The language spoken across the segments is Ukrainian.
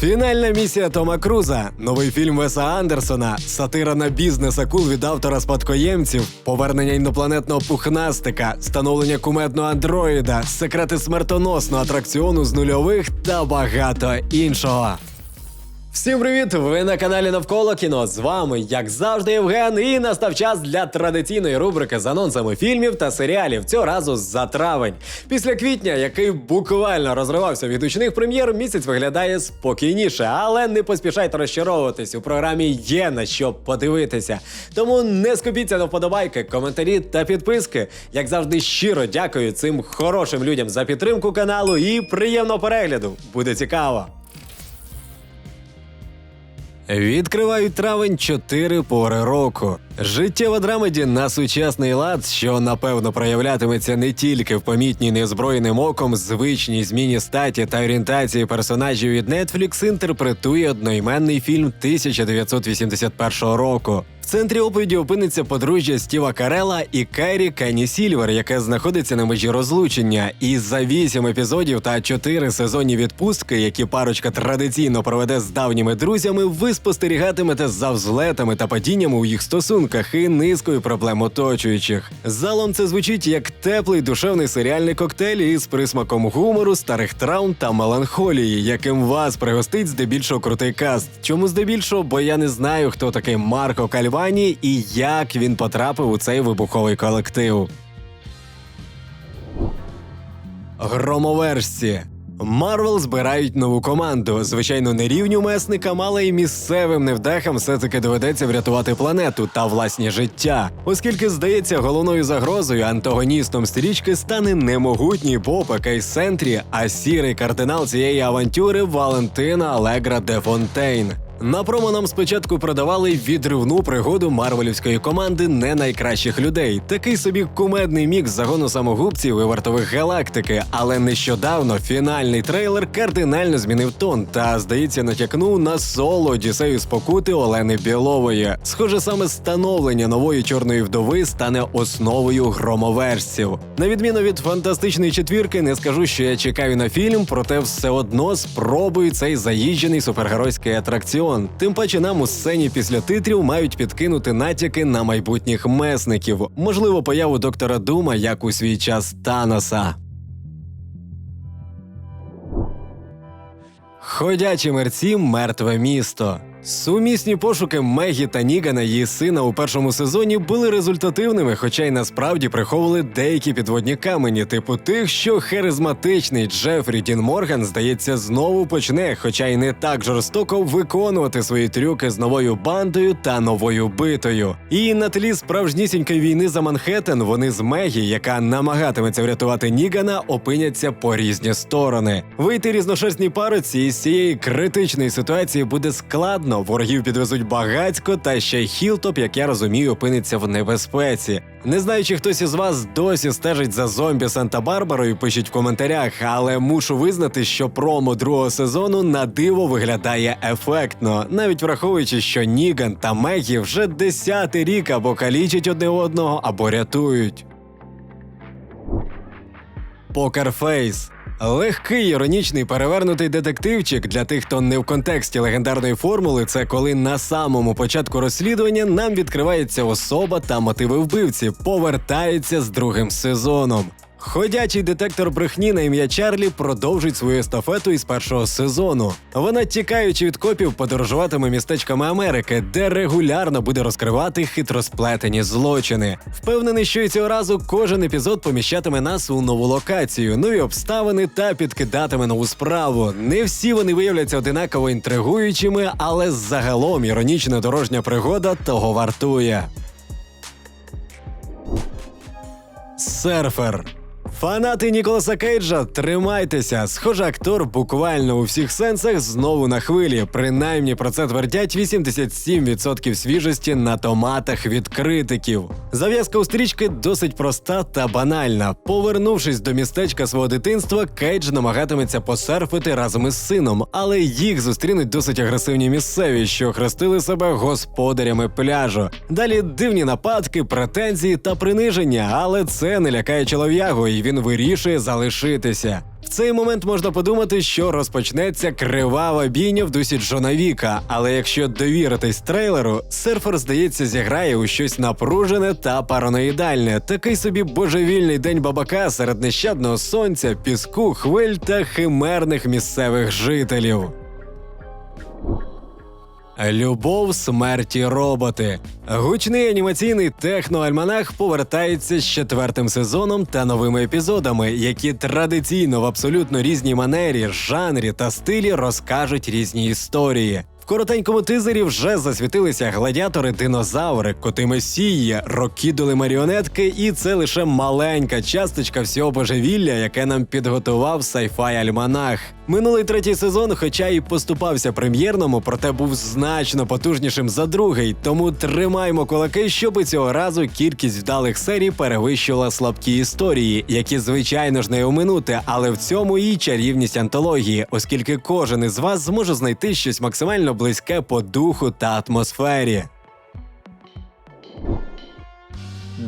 Фінальна місія Тома Круза, новий фільм Веса Андерсона, сатира на бізнес акул від автора спадкоємців, повернення інопланетного пухнастика, становлення кумедного андроїда, секрети смертоносного атракціону з нульових та багато іншого. Всім привіт! Ви на каналі Навколо кіно. З вами, як завжди, Євген, і настав час для традиційної рубрики з анонсами фільмів та серіалів. Цього разу за травень. Після квітня, який буквально розривався від учних прем'єр, місяць виглядає спокійніше, але не поспішайте розчаровуватись. У програмі є на що подивитися. Тому не скупіться на вподобайки, коментарі та підписки. Як завжди, щиро дякую цим хорошим людям за підтримку каналу і приємного перегляду. Буде цікаво. Відкривають травень чотири пори року. Життєва драмеді на сучасний лад, що напевно проявлятиметься не тільки в помітній незброєним оком звичній зміні статі та орієнтації персонажів від Netflix, інтерпретує одноіменний фільм 1981 року. В центрі оповіді опиниться подружжя Стіва Карела і Кайрі Кенні Сільвер, яке знаходиться на межі розлучення. І за вісім епізодів та чотири сезонні відпустки, які парочка традиційно проведе з давніми друзями, ви спостерігатимете за взлетами та падіннями у їх стосунках і низкою проблем оточуючих. Залом це звучить як теплий душевний серіальний коктейль із присмаком гумору, старих травм та меланхолії, яким вас пригостить здебільшого крутий каст. Чому здебільшого? Бо я не знаю, хто такий Марко Кальвані і як він потрапив у цей вибуховий колектив. Громовержці. Марвел збирають нову команду. Звичайно, не рівню месникам, але й місцевим невдахам все-таки доведеться врятувати планету та власні життя. Оскільки, здається, головною загрозою антагоністом стрічки стане не могутній попа Кейс Сентрі, а сірий кардинал цієї авантюри Валентина Алегра де Фонтейн. На промо нам спочатку продавали відривну пригоду марвелівської команди не найкращих людей. Такий собі кумедний мікс загону самогубців і вартових галактики. Але нещодавно фінальний трейлер кардинально змінив тон та, здається, натякнув на соло Одіссею спокути Олени Білової. Схоже, саме становлення нової чорної вдови стане основою громоверсів. На відміну від фантастичної четвірки, не скажу, що я чекаю на фільм, проте все одно спробую цей заїжджений супергеройський атракціон. Тим паче нам у сцені після титрів мають підкинути натяки на майбутніх месників, можливо, появу доктора Дума, як у свій час Таноса. Ходячі мерці мертве місто. Сумісні пошуки Мегі та Нігана, її сина у першому сезоні, були результативними, хоча й насправді приховували деякі підводні камені, типу тих, що харизматичний Джефрі Дін Морган, здається, знову почне, хоча й не так жорстоко виконувати свої трюки з новою бандою та новою битою. І на тлі справжнісінької війни за Манхеттен вони з Мегі, яка намагатиметься врятувати Нігана, опиняться по різні сторони. Вийти різношерстній пароці із цієї критичної ситуації буде складно. Ворогів підвезуть багацько, та ще Хілтоп, як я розумію, опиниться в небезпеці. Не знаю, чи хтось із вас досі стежить за зомбі Санта-Барбарою, пишіть в коментарях, але мушу визнати, що промо другого сезону на диво виглядає ефектно, навіть враховуючи, що Ніган та Мегі вже десятий рік або калічать одне одного, або рятують. Покерфейс. Легкий іронічний перевернутий детективчик для тих, хто не в контексті легендарної формули, це коли на самому початку розслідування нам відкривається особа та мотиви вбивці, повертається з другим сезоном. Ходячий детектор брехні на ім'я Чарлі продовжить свою естафету із першого сезону. Вона, тікаючи від копів, подорожуватиме містечками Америки, де регулярно буде розкривати хитросплетені злочини. Впевнений, що і цього разу кожен епізод поміщатиме нас у нову локацію, нові обставини та підкидатиме нову справу. Не всі вони виявляться одинаково інтригуючими, але загалом іронічна дорожня пригода того вартує. Серфер. Фанати Ніколаса Кейджа, тримайтеся. Схоже, актор буквально у всіх сенсах знову на хвилі. Принаймні про це твердять 87% свіжості на томатах від критиків. Зав'язка у стрічки досить проста та банальна. Повернувшись до містечка свого дитинства, Кейдж намагатиметься посерфити разом із сином, але їх зустрінуть досить агресивні місцеві, що хрестили себе господарями пляжу. Далі дивні нападки, претензії та приниження, але це не лякає чолов'ягу, і він вирішує залишитися. В цей момент можна подумати, що розпочнеться кривава бійня в дусі Джона Віка, але якщо довіритись трейлеру, серфер, здається, зіграє у щось напружене та параноїдальне. Такий собі божевільний день бабака серед нещадного сонця, піску, хвиль та химерних місцевих жителів. Любов, смерті, роботи. Гучний анімаційний техноальманах повертається з четвертим сезоном та новими епізодами, які традиційно в абсолютно різній манері, жанрі та стилі розкажуть різні історії. В коротенькому тизері вже засвітилися гладіатори, динозаври, коти месії, рокідоли маріонетки, і це лише маленька часточка всього божевілля, яке нам підготував сайфай альманах. Минулий третій сезон, хоча і поступався прем'єрному, проте був значно потужнішим за другий. Тому тримаймо кулаки, щоб цього разу кількість вдалих серій перевищувала слабкі історії, які звичайно ж не оминути, але в цьому і чарівність антології, оскільки кожен із вас зможе знайти щось максимально близьке по духу та атмосфері.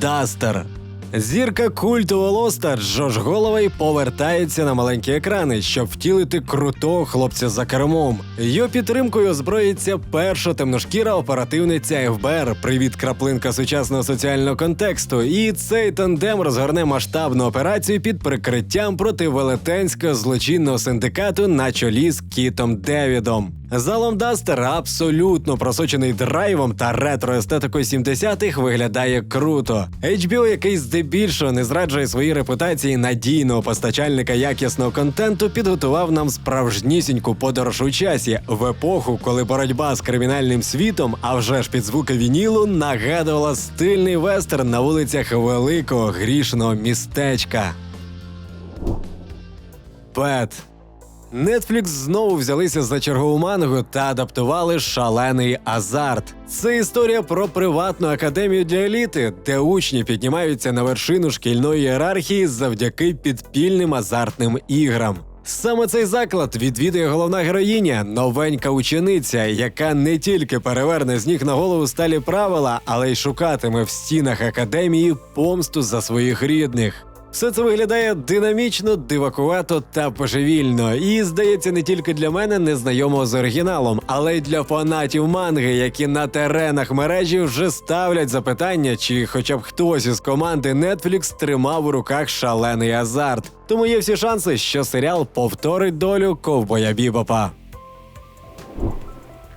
Дастер. Зірка культу Лоста Джош Головий повертається на маленькі екрани, щоб втілити крутого хлопця за кермом. Його підтримкою озброїться перша темношкіра оперативниця ФБР. Привіт, краплинка сучасного соціального контексту. І цей тандем розгорне масштабну операцію під прикриттям проти велетенського злочинного синдикату на чолі з Кітом Девідом. Залом Дастер абсолютно просочений драйвом та ретро-естетикою 70-х виглядає круто. HBO, який здебільшого не зраджує своїй репутації надійного постачальника якісного контенту, підготував нам справжнісіньку подорож у часі в епоху, коли боротьба з кримінальним світом, а вже ж під звуки вінілу, нагадувала стильний вестерн на вулицях великого грішного містечка. Пет. Netflix знову взялися за чергову мангу та адаптували шалений азарт. Це історія про приватну академію для еліти, де учні піднімаються на вершину шкільної ієрархії завдяки підпільним азартним іграм. Саме цей заклад відвідує головна героїня, новенька учениця, яка не тільки переверне з ніг на голову сталі правила, але й шукатиме в стінах академії помсту за своїх рідних. Все це виглядає динамічно, дивакувато та божевільно. І здається, не тільки для мене незнайомого з оригіналом, але й для фанатів манги, які на теренах мережі вже ставлять запитання, чи хоча б хтось із команди Netflix тримав у руках шалений азарт. Тому є всі шанси, що серіал повторить долю ковбоя Бібопа.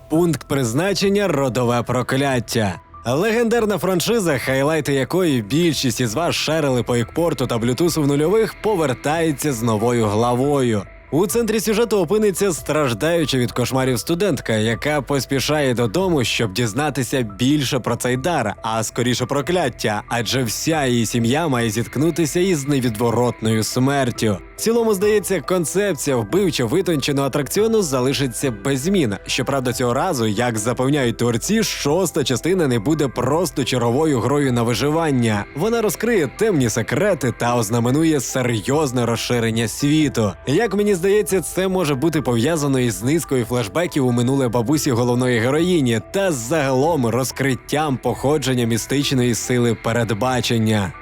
Пункт призначення родове прокляття. Легендарна франшиза, хайлайти якої більшість із вас шерили по екпорту та блютусу в нульових, повертається з новою главою. У центрі сюжету опиниться страждаюча від кошмарів студентка, яка поспішає додому, щоб дізнатися більше про цей дар, а скоріше прокляття, адже вся її сім'я має зіткнутися із невідворотною смертю. В цілому, здається, концепція вбивчо витонченого атракціону залишиться без змін. Щоправда, цього разу, як запевняють творці, шоста частина не буде просто черговою грою на виживання. Вона розкриє темні секрети та ознаменує серйозне розширення світу. Як мені здається, це може бути пов'язано із низкою флешбеків у минуле бабусі головної героїні та загалом розкриттям походження містичної сили передбачення.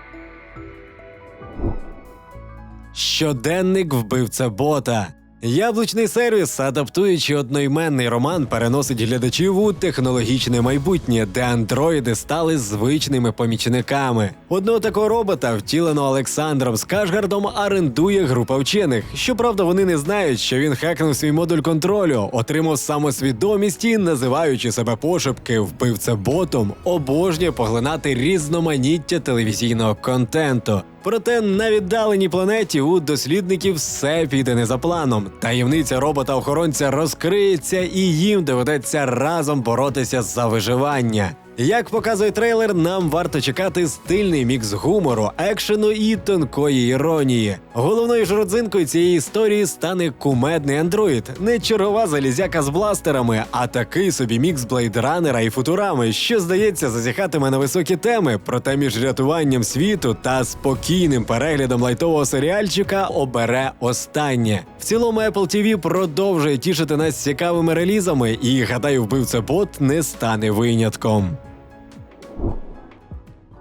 Щоденник вбивця бота. Яблучний сервіс, адаптуючи одноіменний роман, переносить глядачів у технологічне майбутнє, де андроїди стали звичними помічниками. Одного такого робота, втілено Олександром Скашгардом, орендує група вчених. Щоправда, вони не знають, що він хакнув свій модуль контролю, отримав самосвідомість і, називаючи себе пошепки вбивця ботом, обожнює поглинати різноманіття телевізійного контенту. Проте на віддаленій планеті у дослідників все піде не за планом. Таємниця робота-охоронця розкриється, і їм доведеться разом боротися за виживання. Як показує трейлер, нам варто чекати стильний мікс гумору, екшену і тонкої іронії. Головною ж родзинкою цієї історії стане кумедний андроїд, не чергова залізяка з бластерами, а такий собі мікс блейдранера і футурами, що здається зазіхатиме на високі теми. Проте між рятуванням світу та спокійним переглядом лайтового серіальчика обере останнє. В цілому Apple TV продовжує тішити нас цікавими релізами, і гадаю, вбивце бот не стане винятком.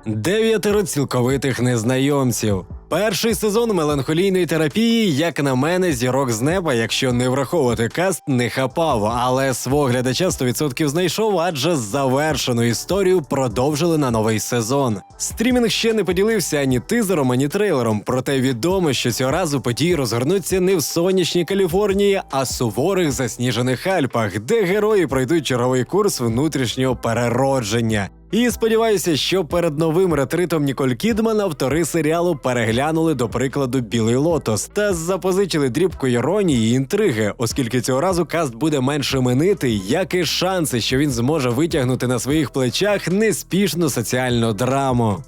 Дев'ятеро цілковитих незнайомців. Перший сезон меланхолійної терапії, як на мене, зірок з неба, якщо не враховувати каст, не хапав, але свого глядача 100% знайшов, адже завершену історію продовжили на новий сезон. Стрімінг ще не поділився ані тизером, ані трейлером, проте відомо, що цього разу події розгорнуться не в сонячній Каліфорнії, а суворих засніжених Альпах, де герої пройдуть черговий курс внутрішнього переродження. І сподіваюся, що перед новим ретритом Ніколь Кідман автори серіалу переглянули до прикладу Білий Лотос та запозичили дрібку іронії і інтриги, оскільки цього разу каст буде менш іменитий, як і шанси, що він зможе витягнути на своїх плечах неспішну соціальну драму.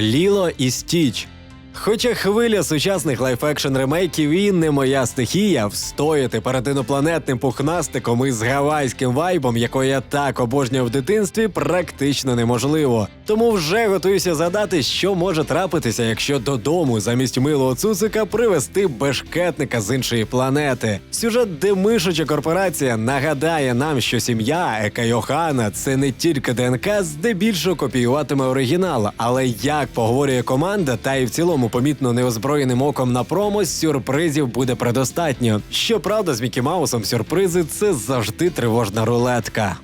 Ліло і Стіч. Хоча хвиля сучасних лайф-екшн ремейків і не моя стихія, встояти перед інопланетним пухнастиком із гавайським вайбом, якого я так обожнював в дитинстві, практично неможливо. Тому вже готуюся задати, що може трапитися, якщо додому замість милого цуцика привезти бешкетника з іншої планети. Сюжет, де мишуча корпорація нагадає нам, що сім'я Ека Йохана це не тільки ДНК, здебільшого копіюватиме оригінал, але як поговорює команда, та і в цілому помітно неозброєним оком на промо, сюрпризів буде предостатньо. Щоправда, з Мікі Маусом сюрпризи це завжди тривожна рулетка.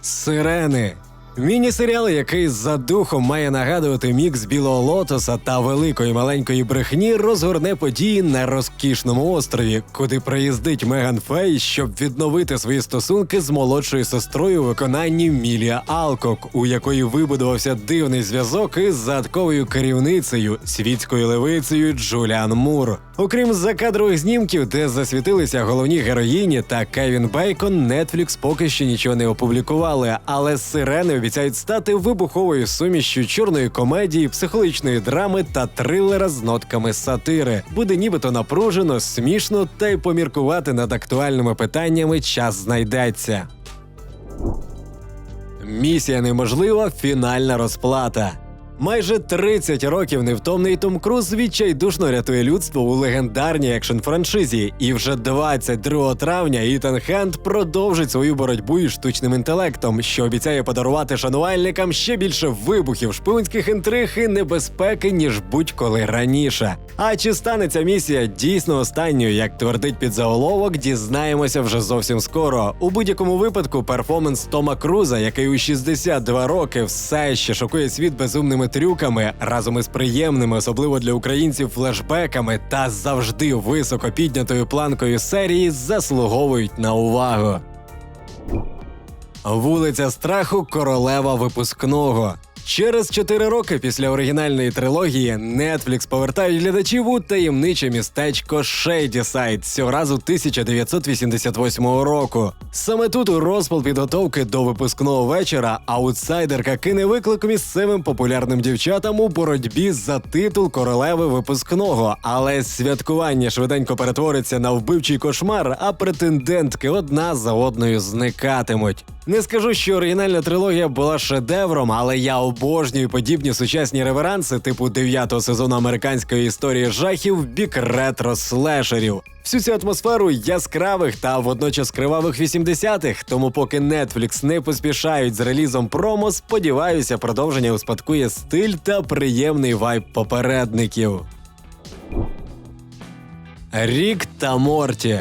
Сирени. Міні-серіал, який за духом має нагадувати мікс білого лотоса та великої маленької брехні, розгорне події на розкішному острові, куди приїздить Меган Фей, щоб відновити свої стосунки з молодшою сестрою виконанні Мілія Алкок, у якої вибудувався дивний зв'язок із задатковою керівницею світською левицею Джуліан Мур. Окрім закадрових знімків, де засвітилися головні героїні та Кевін Бейкон, Netflix поки що нічого не опублікували, але сирени обіцяють стати вибуховою сумішю чорної комедії, психологічної драми та трилера з нотками сатири. Буде нібито напружено, смішно та й поміркувати над актуальними питаннями час знайдеться. Місія неможлива, фінальна розплата. Майже 30 років невтомний Том Круз відчайдушно рятує людство у легендарній екшн франшизі, і вже 22 травня Ітан Хенд продовжить свою боротьбу із штучним інтелектом, що обіцяє подарувати шанувальникам ще більше вибухів, шпигунських інтриг і небезпеки, ніж будь-коли раніше. А чи стане ця місія дійсно останньою, як твердить підзаголовок, дізнаємося вже зовсім скоро. У будь-якому випадку перформанс Тома Круза, який у 62 роки все ще шокує світ безумними трюками, разом із приємними, особливо для українців, флешбеками та завжди високо піднятою планкою серії, заслуговують на увагу. Вулиця страху королева випускного. Через 4 роки після оригінальної трилогії Netflix повертають глядачів у таємниче містечко Шейдісайд, цього разу 1988 року. Саме тут у розпал підготовки до випускного вечора аутсайдерка кине виклик місцевим популярним дівчатам у боротьбі за титул королеви випускного, але святкування швиденько перетвориться на вбивчий кошмар, а претендентки одна за одною зникатимуть. Не скажу, що оригінальна трилогія була шедевром, але я обожнюю подібні сучасні реверанси типу дев'ятого сезону американської історії жахів в бік ретро-слешерів. Всю цю атмосферу яскравих та водночас кривавих 80-х, тому поки Netflix не поспішають з релізом промо, сподіваюся, продовження успадкує стиль та приємний вайб попередників. Рік та Морті.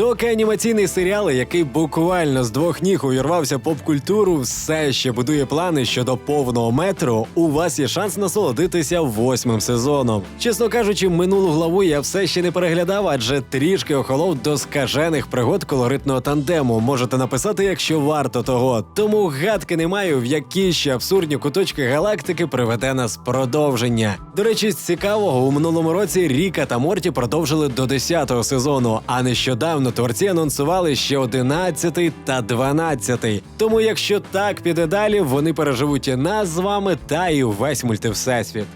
Доки анімаційний серіал, який буквально з двох ніг увірвався поп-культуру, все ще будує плани щодо повного метру, у вас є шанс насолодитися восьмим сезоном. Чесно кажучи, минулу главу я все ще не переглядав, адже трішки охолов до скажених пригод колоритного тандему. Можете написати, якщо варто того. Тому гадки не маю, в які ще абсурдні куточки галактики приведе нас продовження. До речі, з цікавого у минулому році Ріка та Морті продовжили до 10-го сезону, а нещодавно творці анонсували ще 11 та 12. Тому, якщо так піде далі, вони переживуть і нас з вами та і увесь мультивсесвіт.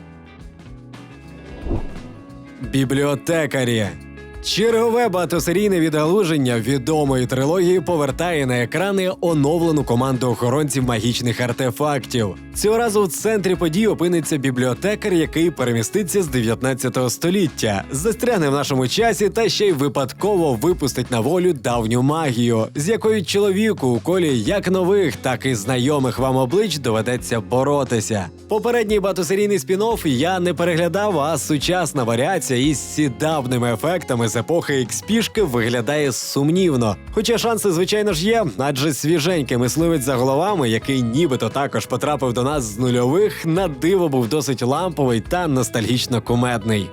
Бібліотекарі. Чергове багатосерійне відгалуження відомої трилогії повертає на екрани оновлену команду охоронців магічних артефактів. Цього разу в центрі подій опиниться бібліотекар, який переміститься з 19 століття, застрягне в нашому часі та ще й випадково випустить на волю давню магію, з якою чоловіку у колі як нових, так і знайомих вам облич доведеться боротися. Попередній багатосерійний спін-офф я не переглядав, а сучасна варіація із сідавними ефектами з епохи експішки виглядає сумнівно. Хоча шанси, звичайно ж, є, адже свіженький мисливець за головами, який нібито також потрапив до нас з нульових, на диво був досить ламповий та ностальгічно кумедний.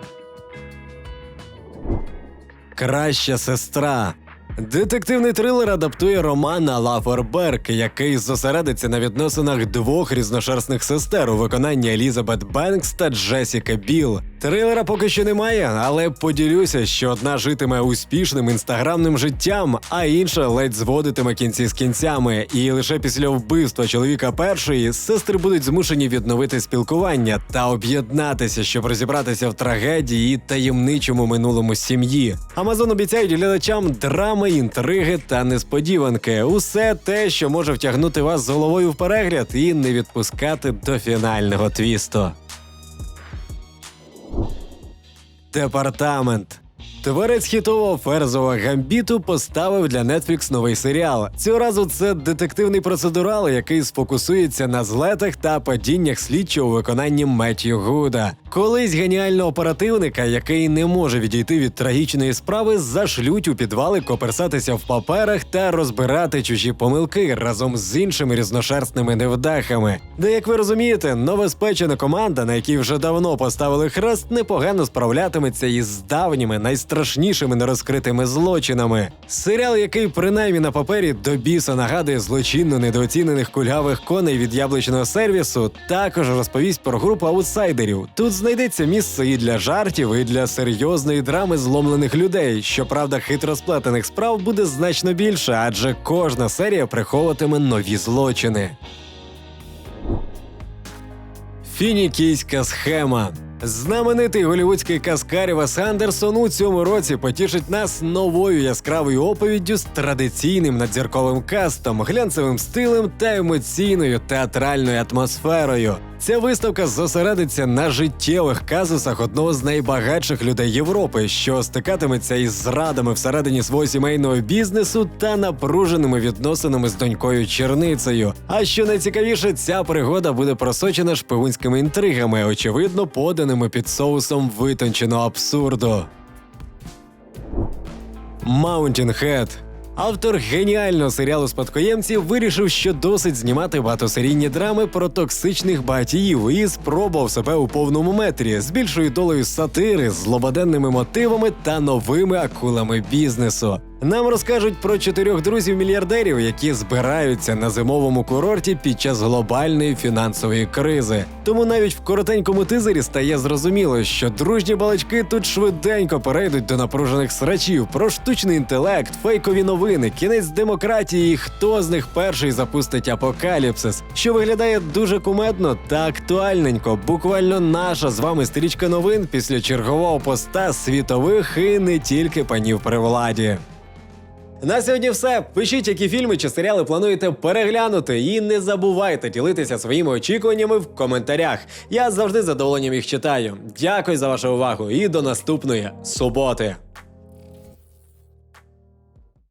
Краща сестра. Детективний трилер адаптує роман Алла Форберг, який зосередиться на відносинах двох різношерстних сестер у виконанні Елізабет Бенкс та Джесіка Біл. Трилера поки що немає, але поділюся, що одна житиме успішним інстаграмним життям, а інша ледь зводитиме кінці з кінцями. І лише після вбивства чоловіка першої сестри будуть змушені відновити спілкування та об'єднатися, щоб розібратися в трагедії і таємничому минулому сім'ї. Амазон обіцяють глядачам драми, інтриги та несподіванки. Усе те, що може втягнути вас з головою в перегляд і не відпускати до фінального твісту. Департамент. Творець хітового ферзового гамбіту поставив для Netflix новий серіал. Цього разу це детективний процедурал, який сфокусується на злетах та падіннях слідчого у виконанні Меттью Гуда. Колись геніального оперативника, який не може відійти від трагічної справи, зашлють у підвали коперсатися в паперах та розбирати чужі помилки разом з іншими різношерстними невдахами. Де, як ви розумієте, новоспечена команда, на якій вже давно поставили хрест, непогано справлятиметься із давніми найстрашнішими нерозкритими злочинами. Серіал, який принаймні на папері до біса нагадує злочинно недооцінених кульгавих коней від яблучного сервісу, також розповість про групу аутсайдерів. Тут знайдеться місце і для жартів, і для серйозної драми зломлених людей. Щоправда, хитро сплетених справ буде значно більше, адже кожна серія приховуватиме нові злочини. Фінікійська схема. Знаменитий голівудський каскар Вес Андерсон у цьому році потішить нас новою яскравою оповіддю з традиційним надзірковим кастом, глянцевим стилем та емоційною театральною атмосферою. Ця виставка зосередиться на життєвих казусах одного з найбагатших людей Європи, що стикатиметься із зрадами всередині свого сімейного бізнесу та напруженими відносинами з донькою черницею. А що найцікавіше, ця пригода буде просочена шпигунськими інтригами, очевидно, поданими під соусом витонченого абсурду. Mountain. Автор геніального серіалу Спадкоємці вирішив, що досить знімати багатосерійні драми про токсичних багатіїв і спробував себе у повному метрі з більшою долею сатири, злободенними мотивами та новими акулами бізнесу. Нам розкажуть про чотирьох друзів-мільярдерів, які збираються на зимовому курорті під час глобальної фінансової кризи. Тому навіть в коротенькому тизері стає зрозуміло, що дружні балачки тут швиденько перейдуть до напружених срачів про штучний інтелект, фейкові новини, кінець демократії, і хто з них перший запустить апокаліпсис, що виглядає дуже кумедно та актуальненько. Буквально наша з вами стрічка новин після чергового поста світових і не тільки панів при владі. На сьогодні все. Пишіть, які фільми чи серіали плануєте переглянути, і не забувайте ділитися своїми очікуваннями в коментарях. Я завжди задоволенням їх читаю. Дякую за вашу увагу і до наступної суботи.